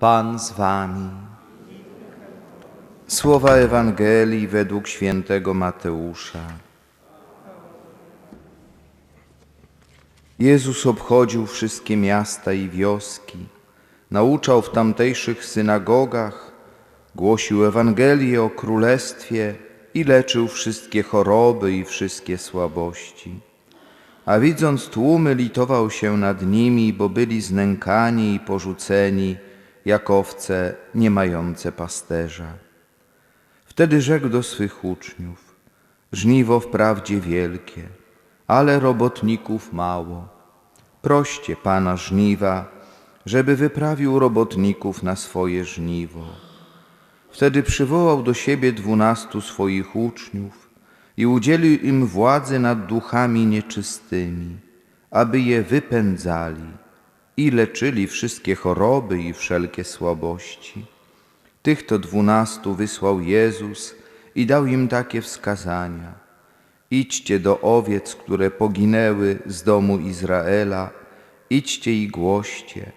Pan z wami. Słowa Ewangelii według świętego Mateusza. Jezus obchodził wszystkie miasta i wioski, nauczał w tamtejszych synagogach, głosił Ewangelię o Królestwie i leczył wszystkie choroby i wszystkie słabości. A widząc tłumy, litował się nad nimi, bo byli znękani i porzuceni, jak owce nie mające pasterza. Wtedy rzekł do swych uczniów: Żniwo wprawdzie wielkie, ale robotników mało. Proście Pana żniwa, żeby wyprawił robotników na swoje żniwo. Wtedy przywołał do siebie dwunastu swoich uczniów i udzielił im władzy nad duchami nieczystymi, aby je wypędzali i leczyli wszystkie choroby i wszelkie słabości. Tych to dwunastu wysłał Jezus i dał im takie wskazania. Idźcie do owiec, które poginęły z domu Izraela, idźcie i głoście.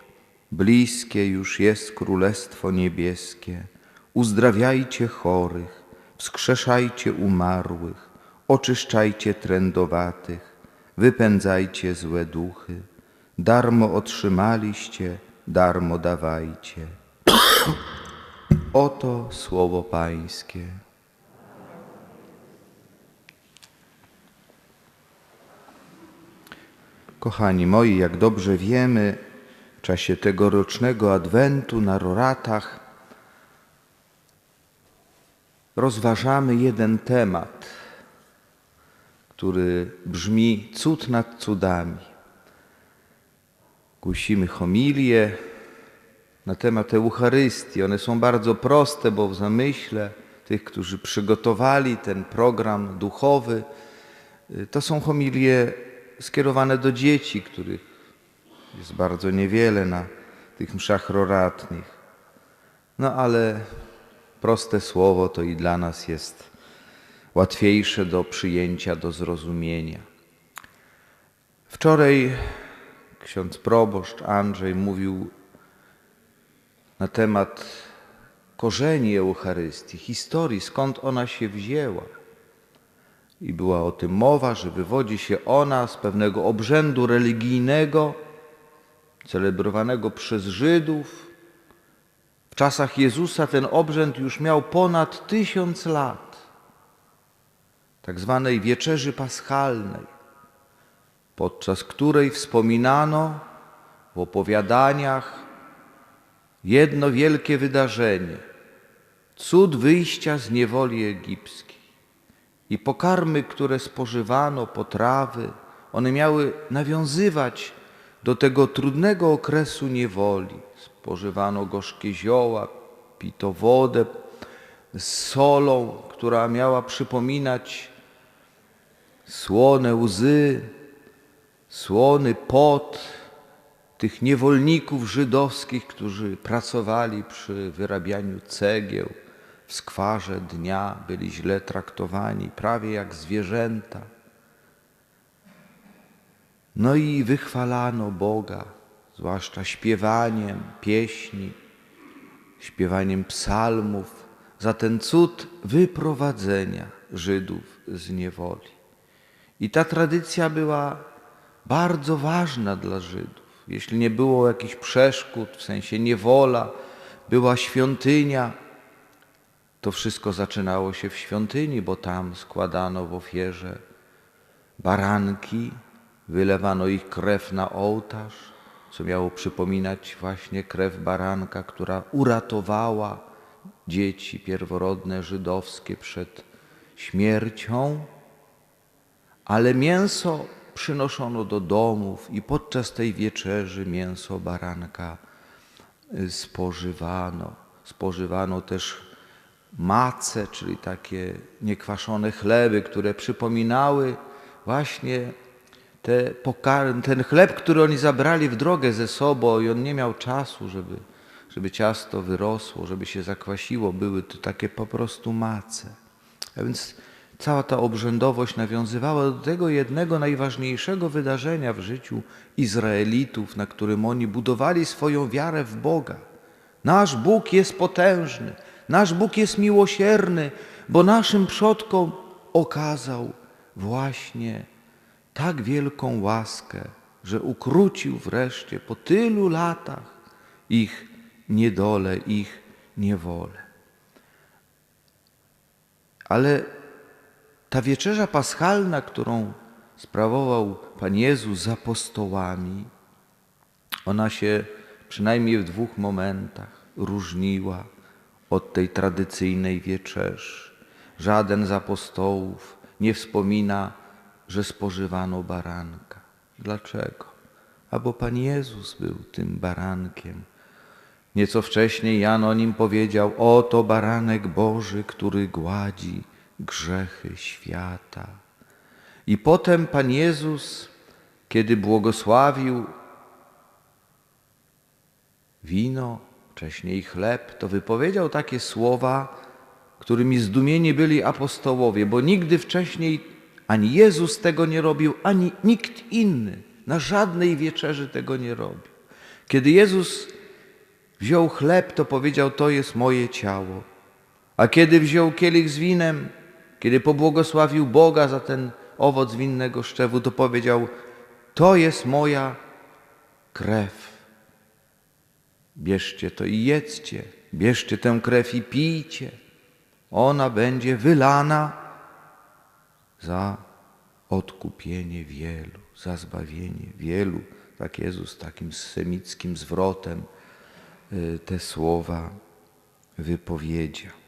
Bliskie już jest Królestwo Niebieskie. Uzdrawiajcie chorych, wskrzeszajcie umarłych, oczyszczajcie trędowatych, wypędzajcie złe duchy. Darmo otrzymaliście, darmo dawajcie. Oto słowo Pańskie. Kochani moi, jak dobrze wiemy, w czasie tegorocznego Adwentu na Roratach rozważamy jeden temat, który brzmi cud nad cudami. Głosimy homilie na temat Eucharystii. One są bardzo proste, bo w zamyśle tych, którzy przygotowali ten program duchowy, to są homilie skierowane do dzieci, których jest bardzo niewiele na tych mszach roratnych. No ale proste słowo to i dla nas jest łatwiejsze do przyjęcia, do zrozumienia. Wczoraj ksiądz proboszcz Andrzej mówił na temat korzeni Eucharystii, historii, skąd ona się wzięła. I była o tym mowa, że wywodzi się ona z pewnego obrzędu religijnego, celebrowanego przez Żydów. W czasach Jezusa ten obrzęd już miał ponad tysiąc lat, tak zwanej wieczerzy paschalnej, podczas której wspominano w opowiadaniach jedno wielkie wydarzenie cud wyjścia z niewoli egipskiej. I pokarmy, które spożywano, potrawy, one miały nawiązywać do tego trudnego okresu niewoli. Spożywano gorzkie zioła, pito wodę z solą, która miała przypominać słone łzy, słony pot tych niewolników żydowskich, którzy pracowali przy wyrabianiu cegieł w skwarze dnia, byli źle traktowani, prawie jak zwierzęta. No i wychwalano Boga, zwłaszcza śpiewaniem pieśni, śpiewaniem psalmów, za ten cud wyprowadzenia Żydów z niewoli. I ta tradycja była bardzo ważna dla Żydów. Jeśli nie było jakichś przeszkód, w sensie niewola, była świątynia, to wszystko zaczynało się w świątyni, bo tam składano w ofierze baranki, wylewano ich krew na ołtarz, co miało przypominać właśnie krew baranka, która uratowała dzieci pierworodne żydowskie przed śmiercią, ale mięso przynoszono do domów i podczas tej wieczerzy mięso baranka spożywano. Spożywano też mace, czyli takie niekwaszone chleby, które przypominały właśnie te pokarm, ten chleb, który oni zabrali w drogę ze sobą i on nie miał czasu, żeby, żeby ciasto wyrosło, żeby się zakwasiło. Były to takie po prostu mace. A więc cała ta obrzędowość nawiązywała do tego jednego najważniejszego wydarzenia w życiu Izraelitów, na którym oni budowali swoją wiarę w Boga, Nasz Bóg jest potężny, nasz Bóg jest miłosierny, bo naszym przodkom okazał właśnie tak wielką łaskę, że ukrócił wreszcie po tylu latach ich niedolę, ich niewolę. Ale ta wieczerza paschalna, którą sprawował Pan Jezus z apostołami, ona się przynajmniej w dwóch momentach różniła od tej tradycyjnej wieczerzy. Żaden z apostołów nie wspomina, że spożywano baranka. Dlaczego? A bo Pan Jezus był tym barankiem. Nieco wcześniej Jan o nim powiedział: Oto baranek Boży, który gładzi grzechy świata. I potem Pan Jezus, kiedy błogosławił wino, wcześniej chleb, to wypowiedział takie słowa, którymi zdumieni byli apostołowie, bo nigdy wcześniej ani Jezus tego nie robił, ani nikt inny na żadnej wieczerzy tego nie robił. Kiedy Jezus wziął chleb, to powiedział: To jest moje ciało. A kiedy wziął kielich z winem, kiedy pobłogosławił Boga za ten owoc winnego szczewu, to powiedział: To jest moja krew. Bierzcie to i jedzcie, bierzcie tę krew i pijcie. Ona będzie wylana za odkupienie wielu, za zbawienie wielu. Tak Jezus takim semickim zwrotem y, te słowa wypowiedział.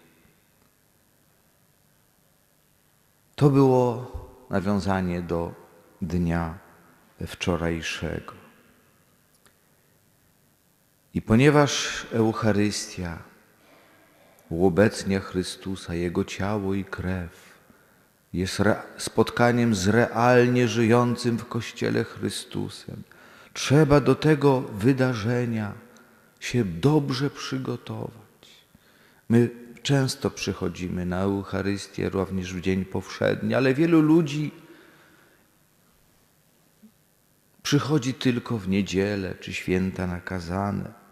To było nawiązanie do dnia wczorajszego. I ponieważ Eucharystia uobecnia Chrystusa, Jego ciało i krew, jest spotkaniem z realnie żyjącym w Kościele Chrystusem, trzeba do tego wydarzenia się dobrze przygotować. My często przychodzimy na Eucharystię również w dzień powszedni, ale wielu ludzi przychodzi tylko w niedzielę czy święta nakazane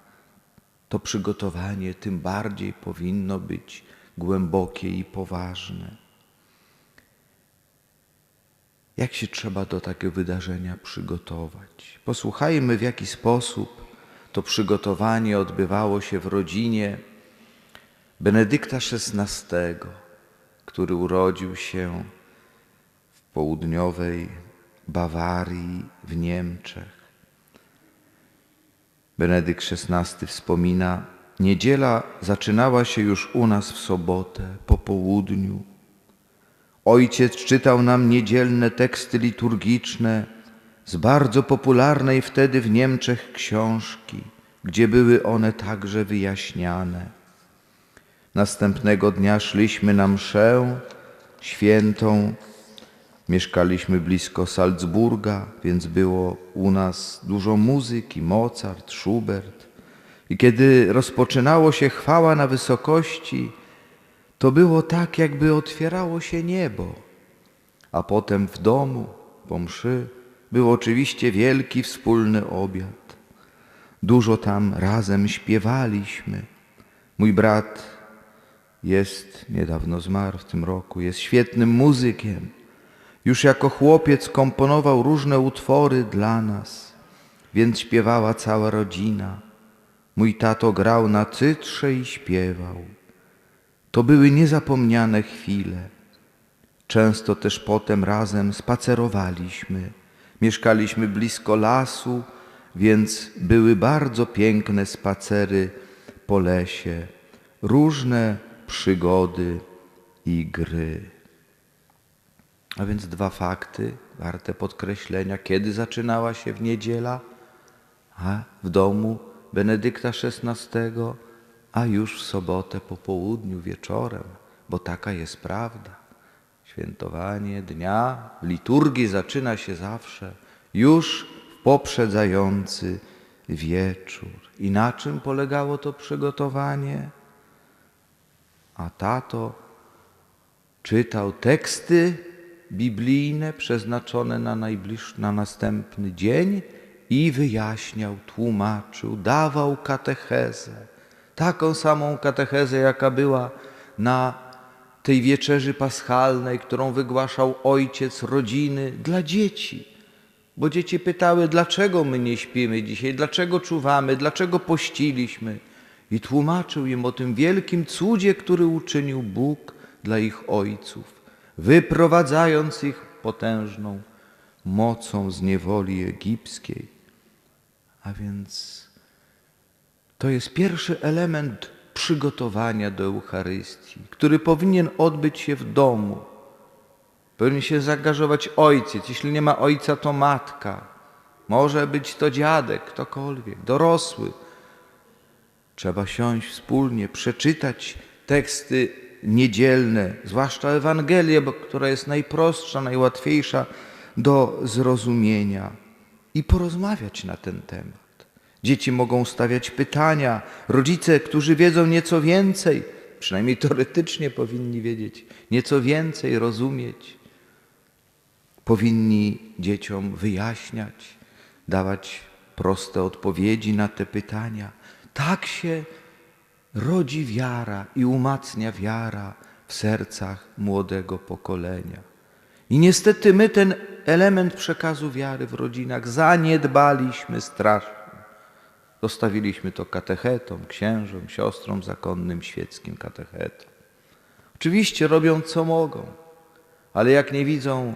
to przygotowanie tym bardziej powinno być głębokie i poważne. Jak się trzeba do takiego wydarzenia przygotować? Posłuchajmy, w jaki sposób to przygotowanie odbywało się w rodzinie Benedykta XVI, który urodził się w południowej Bawarii w Niemczech. Benedykt XVI wspomina, niedziela zaczynała się już u nas w sobotę po południu. Ojciec czytał nam niedzielne teksty liturgiczne z bardzo popularnej wtedy w Niemczech książki, gdzie były one także wyjaśniane. Następnego dnia szliśmy na mszę świętą Mieszkaliśmy blisko Salzburga, więc było u nas dużo muzyki, Mozart, Schubert. I kiedy rozpoczynało się chwała na wysokości, to było tak, jakby otwierało się niebo. A potem w domu, po mszy, był oczywiście wielki wspólny obiad. Dużo tam razem śpiewaliśmy. Mój brat jest, niedawno zmarł w tym roku, jest świetnym muzykiem. Już jako chłopiec komponował różne utwory dla nas, więc śpiewała cała rodzina. Mój tato grał na cytrze i śpiewał. To były niezapomniane chwile. Często też potem razem spacerowaliśmy. Mieszkaliśmy blisko lasu, więc były bardzo piękne spacery po lesie, różne przygody i gry. A więc dwa fakty warte podkreślenia. Kiedy zaczynała się w niedziela, a w domu Benedykta XVI, a już w sobotę po południu, wieczorem, bo taka jest prawda. Świętowanie dnia w liturgii zaczyna się zawsze już w poprzedzający wieczór. I na czym polegało to przygotowanie? A tato czytał teksty biblijne przeznaczone na, najbliższy, na następny dzień i wyjaśniał, tłumaczył, dawał katechezę. Taką samą katechezę, jaka była na tej wieczerzy paschalnej, którą wygłaszał ojciec rodziny dla dzieci. Bo dzieci pytały, dlaczego my nie śpimy dzisiaj, dlaczego czuwamy, dlaczego pościliśmy. I tłumaczył im o tym wielkim cudzie, który uczynił Bóg dla ich ojców, wyprowadzając ich potężną mocą z niewoli egipskiej. A więc to jest pierwszy element przygotowania do Eucharystii, który powinien odbyć się w domu. Powinien się zaangażować ojciec. Jeśli nie ma ojca, to matka. Może być to dziadek, ktokolwiek, dorosły. Trzeba siąść wspólnie, przeczytać teksty niedzielne, zwłaszcza Ewangelię, bo, która jest najprostsza, najłatwiejsza do zrozumienia i porozmawiać na ten temat. Dzieci mogą stawiać pytania, rodzice, którzy wiedzą nieco więcej, przynajmniej teoretycznie powinni wiedzieć, nieco więcej rozumieć, powinni dzieciom wyjaśniać, dawać proste odpowiedzi na te pytania. Tak się rodzi wiara i umacnia wiara w sercach młodego pokolenia. I niestety my ten element przekazu wiary w rodzinach zaniedbaliśmy strasznie. Zostawiliśmy to katechetom, księżom, siostrom zakonnym, świeckim katechetom. Oczywiście robią co mogą, ale jak nie widzą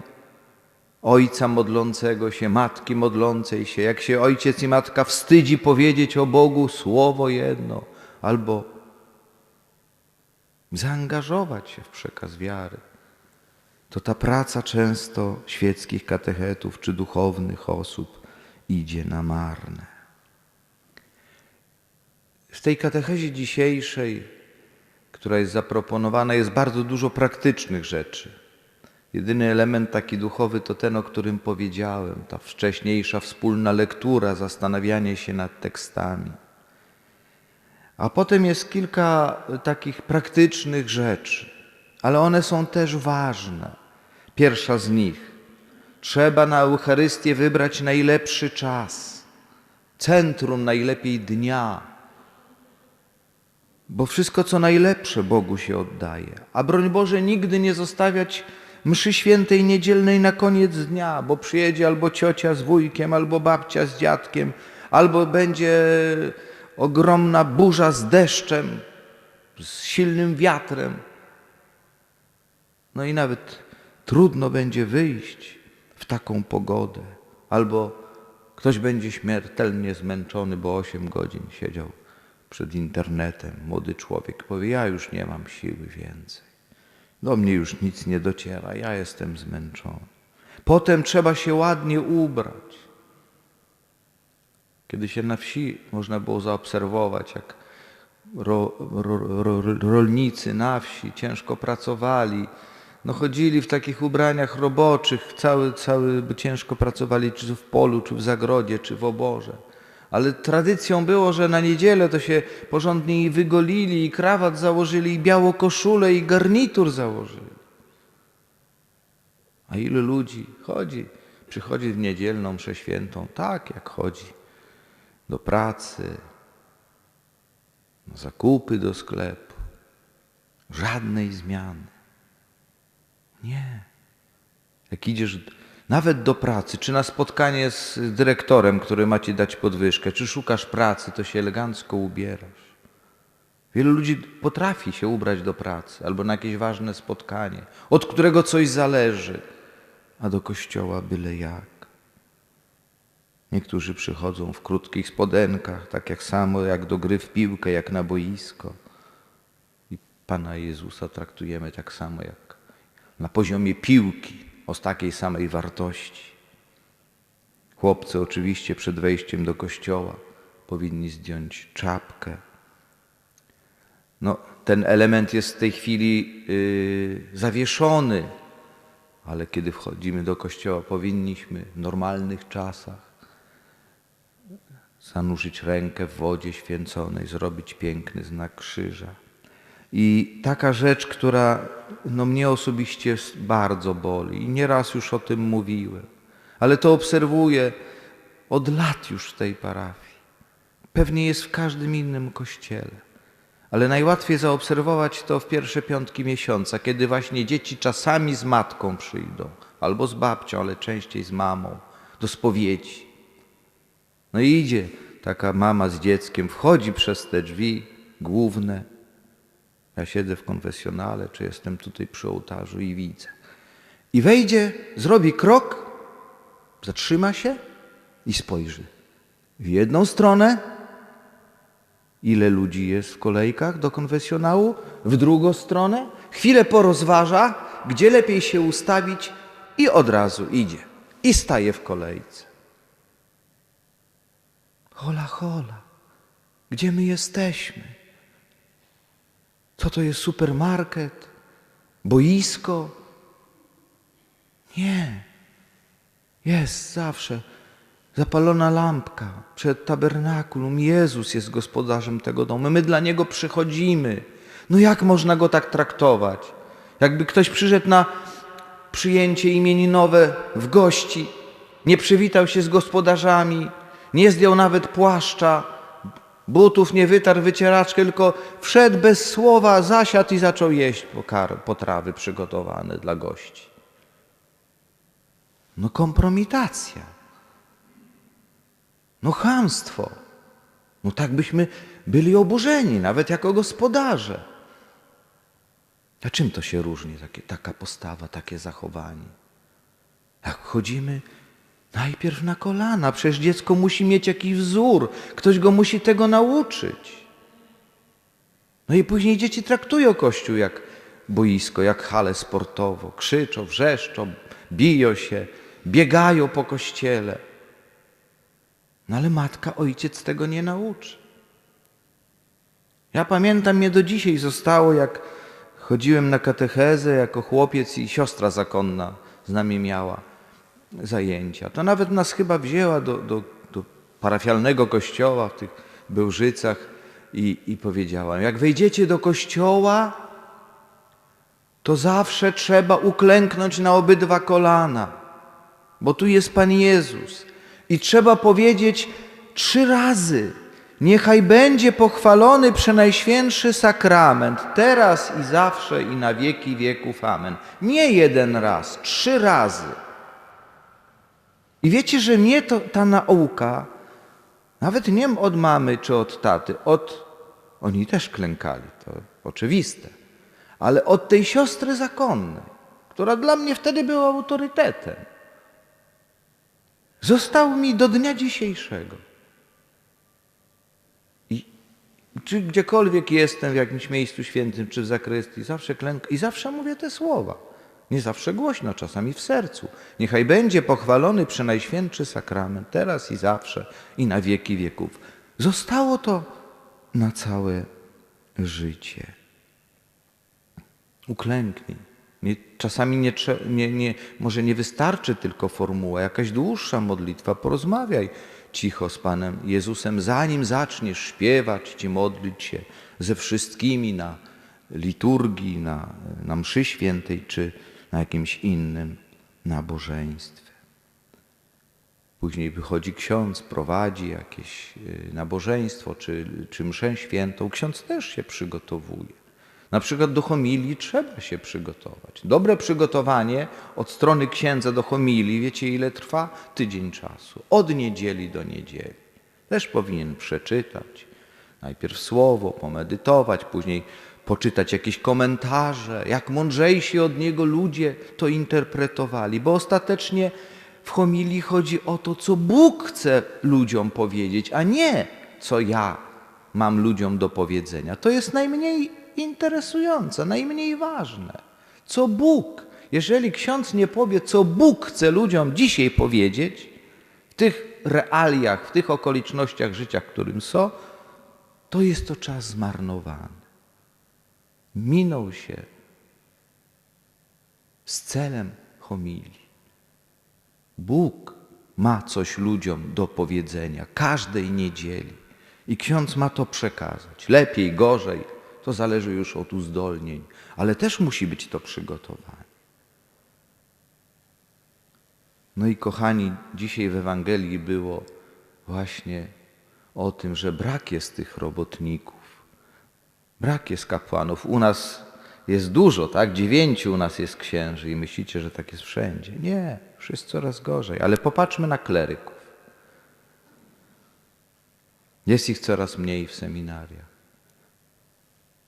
ojca modlącego się, matki modlącej się, jak się ojciec i matka wstydzi powiedzieć o Bogu słowo jedno, albo zaangażować się w przekaz wiary, to ta praca często świeckich katechetów czy duchownych osób idzie na marne. W tej katechezie dzisiejszej, która jest zaproponowana, jest bardzo dużo praktycznych rzeczy. Jedyny element taki duchowy to ten, o którym powiedziałem, ta wcześniejsza wspólna lektura, zastanawianie się nad tekstami. A potem jest kilka takich praktycznych rzeczy, ale one są też ważne. Pierwsza z nich. Trzeba na Eucharystię wybrać najlepszy czas, centrum najlepiej dnia, bo wszystko, co najlepsze Bogu się oddaje. A broń Boże, nigdy nie zostawiać mszy świętej niedzielnej na koniec dnia, bo przyjedzie albo ciocia z wujkiem, albo babcia z dziadkiem, albo będzie ogromna burza z deszczem, z silnym wiatrem. No i nawet trudno będzie wyjść w taką pogodę, albo ktoś będzie śmiertelnie zmęczony, bo osiem godzin siedział przed internetem. Młody człowiek powie: Ja już nie mam siły więcej. Do mnie już nic nie dociera, ja jestem zmęczony. Potem trzeba się ładnie ubrać. Kiedy się na wsi można było zaobserwować, jak ro, ro, ro, rolnicy na wsi ciężko pracowali, no chodzili w takich ubraniach roboczych, cały, cały ciężko pracowali, czy w polu, czy w zagrodzie, czy w oborze. Ale tradycją było, że na niedzielę to się porządnie wygolili, i krawat założyli, i białą koszulę, i garnitur założyli. A ilu ludzi chodzi, przychodzi w niedzielną mszę świętą, tak jak chodzi, do pracy, zakupy do sklepu. Żadnej zmiany. Nie. Jak idziesz nawet do pracy, czy na spotkanie z dyrektorem, który ma ci dać podwyżkę, czy szukasz pracy, to się elegancko ubierasz. Wielu ludzi potrafi się ubrać do pracy albo na jakieś ważne spotkanie, od którego coś zależy, a do kościoła byle jak. Niektórzy przychodzą w krótkich spodenkach, tak jak samo jak do gry w piłkę, jak na boisko. I Pana Jezusa traktujemy tak samo jak na poziomie piłki o takiej samej wartości. Chłopcy oczywiście przed wejściem do kościoła powinni zdjąć czapkę. No, ten element jest w tej chwili yy, zawieszony, ale kiedy wchodzimy do kościoła, powinniśmy w normalnych czasach zanurzyć rękę w wodzie święconej, zrobić piękny znak krzyża. I taka rzecz, która no, mnie osobiście bardzo boli i nieraz już o tym mówiłem, ale to obserwuję od lat już w tej parafii. Pewnie jest w każdym innym kościele. Ale najłatwiej zaobserwować to w pierwsze piątki miesiąca, kiedy właśnie dzieci czasami z matką przyjdą, albo z babcią, ale częściej z mamą, do spowiedzi. No i idzie taka mama z dzieckiem, wchodzi przez te drzwi główne. Ja siedzę w konfesjonale, czy jestem tutaj przy ołtarzu i widzę. I wejdzie, zrobi krok, zatrzyma się i spojrzy. W jedną stronę, ile ludzi jest w kolejkach do konfesjonału, w drugą stronę, chwilę porozważa, gdzie lepiej się ustawić i od razu idzie. I staje w kolejce. Hola, hola, gdzie my jesteśmy? Co to jest supermarket? Boisko? Nie. Jest zawsze zapalona lampka przed tabernakulum. Jezus jest gospodarzem tego domu. My dla Niego przychodzimy. No jak można Go tak traktować? Jakby ktoś przyszedł na przyjęcie imieninowe w gości, nie przywitał się z gospodarzami, nie zdjął nawet płaszcza, butów nie wytarł wycieraczkę, tylko wszedł bez słowa, zasiadł i zaczął jeść potrawy przygotowane dla gości. No kompromitacja. No chamstwo. No tak byśmy byli oburzeni, nawet jako gospodarze. A czym to się różni, takie, taka postawa, takie zachowanie? Jak chodzimy najpierw na kolana, przecież dziecko musi mieć jakiś wzór, ktoś go musi tego nauczyć. No i później dzieci traktują Kościół jak boisko, jak halę sportową, krzyczą, wrzeszczą, biją się, biegają po kościele. No ale matka, ojciec tego nie nauczy. Ja pamiętam, mnie do dzisiaj zostało, jak chodziłem na katechezę jako chłopiec i siostra zakonna z nami miała zajęcia. To nawet nas chyba wzięła do, do, do parafialnego kościoła w tych Bełżycach i, i powiedziała, jak wejdziecie do kościoła, to zawsze trzeba uklęknąć na obydwa kolana, bo tu jest Pan Jezus. I trzeba powiedzieć trzy razy, niechaj będzie pochwalony przenajświętszy sakrament, teraz i zawsze i na wieki wieków. Amen. Nie jeden raz, trzy razy. I wiecie, że mnie to, ta nauka, nawet nie od mamy czy od taty, od, oni też klękali, to oczywiste, ale od tej siostry zakonnej, która dla mnie wtedy była autorytetem, został mi do dnia dzisiejszego. I czy gdziekolwiek jestem, w jakimś miejscu świętym, czy w zakrystii, zawsze klękam i zawsze mówię te słowa. Nie zawsze głośno, czasami w sercu. Niechaj będzie pochwalony przenajświętszy sakrament, teraz i zawsze, i na wieki wieków. Zostało to na całe życie. Uklęknij. Nie, czasami nie, nie, nie, może nie wystarczy tylko formuła, jakaś dłuższa modlitwa. Porozmawiaj cicho z Panem Jezusem, zanim zaczniesz śpiewać czy modlić się ze wszystkimi na liturgii, na, na mszy świętej czy na jakimś innym nabożeństwie. Później wychodzi ksiądz, prowadzi jakieś y, nabożeństwo czy, czy mszę świętą. Ksiądz też się przygotowuje. Na przykład do homilii trzeba się przygotować. Dobre przygotowanie od strony księdza do homilii, wiecie ile trwa? Tydzień czasu. Od niedzieli do niedzieli. Też powinien przeczytać. Najpierw słowo, pomedytować, później poczytać jakieś komentarze, jak mądrzejsi od niego ludzie to interpretowali, bo ostatecznie w homilii chodzi o to, co Bóg chce ludziom powiedzieć, a nie co ja mam ludziom do powiedzenia. To jest najmniej interesujące, najmniej ważne. Co Bóg, jeżeli ksiądz nie powie, co Bóg chce ludziom dzisiaj powiedzieć, w tych realiach, w tych okolicznościach życia, którym są, to jest to czas zmarnowany. Minął się z celem homilii. Bóg ma coś ludziom do powiedzenia każdej niedzieli i ksiądz ma to przekazać. Lepiej, gorzej, to zależy już od uzdolnień, ale też musi być to przygotowanie. No i kochani, dzisiaj w Ewangelii było właśnie o tym, że brak jest tych robotników. Brak jest kapłanów. U nas jest dużo, tak? Dziewięciu u nas jest księży i myślicie, że tak jest wszędzie. Nie, wszyscy coraz gorzej. Ale popatrzmy na kleryków. Jest ich coraz mniej w seminariach.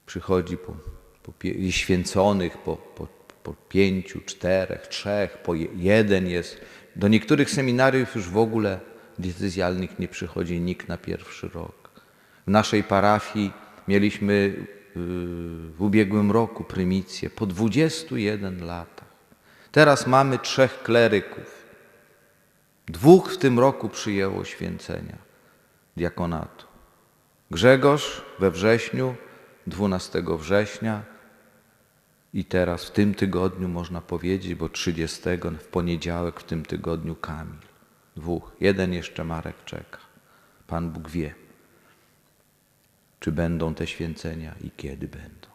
Przychodzi po, po święconych po, po, po pięciu, czterech, trzech, po je, jeden jest. Do niektórych seminariów już w ogóle diecezjalnych nie przychodzi nikt na pierwszy rok. W naszej parafii mieliśmy yy, w ubiegłym roku prymicję po 21 latach. Teraz mamy trzech kleryków. Dwóch w tym roku przyjęło święcenia diakonatu. Grzegorz we wrześniu, 12 września i teraz w tym tygodniu można powiedzieć, bo 30 w poniedziałek w tym tygodniu Kamil. Dwóch. Jeden jeszcze Marek czeka. Pan Bóg wie, czy będą te święcenia i kiedy będą.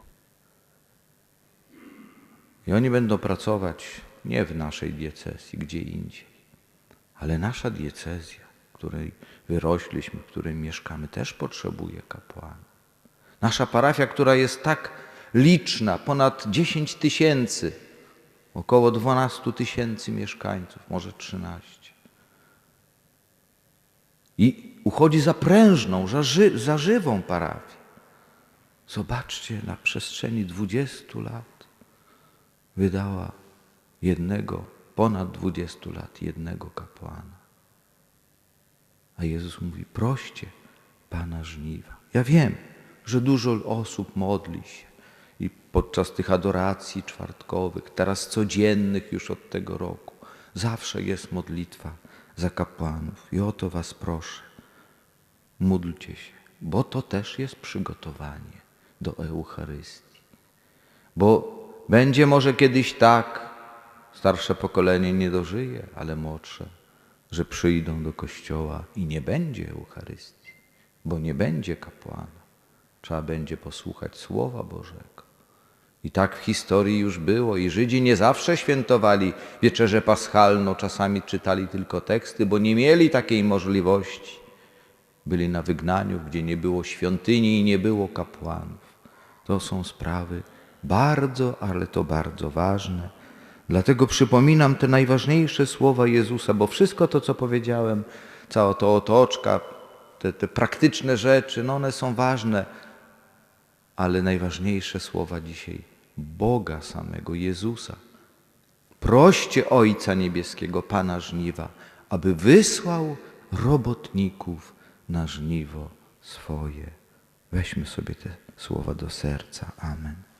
I oni będą pracować nie w naszej diecezji, gdzie indziej, ale nasza diecezja, w której wyrośliśmy, w której mieszkamy, też potrzebuje kapłanów. Nasza parafia, która jest tak liczna, ponad 10 tysięcy, około 12 tysięcy mieszkańców, może 13. I uchodzi za prężną, za, ży, za żywą parafię. Zobaczcie, na przestrzeni 20 lat wydała jednego, ponad 20 lat, jednego kapłana. A Jezus mówi: proście Pana żniwa. Ja wiem, że dużo osób modli się i podczas tych adoracji czwartkowych, teraz codziennych już od tego roku, zawsze jest modlitwa za kapłanów. I o to Was proszę. Módlcie się, bo to też jest przygotowanie do Eucharystii. Bo będzie może kiedyś tak, starsze pokolenie nie dożyje, ale młodsze, że przyjdą do kościoła i nie będzie Eucharystii, bo nie będzie kapłana. Trzeba będzie posłuchać Słowa Bożego. I tak w historii już było. I Żydzi nie zawsze świętowali wieczerzę paschalną, czasami czytali tylko teksty, bo nie mieli takiej możliwości. Byli na wygnaniu, gdzie nie było świątyni i nie było kapłanów. To są sprawy bardzo, ale to bardzo ważne. Dlatego przypominam te najważniejsze słowa Jezusa, bo wszystko to, co powiedziałem, cała to otoczka, te, te praktyczne rzeczy, no one są ważne, ale najważniejsze słowa dzisiaj Boga samego, Jezusa. Proście Ojca Niebieskiego, Pana żniwa, aby wysłał robotników na żniwo swoje. Weźmy sobie te słowa do serca. Amen.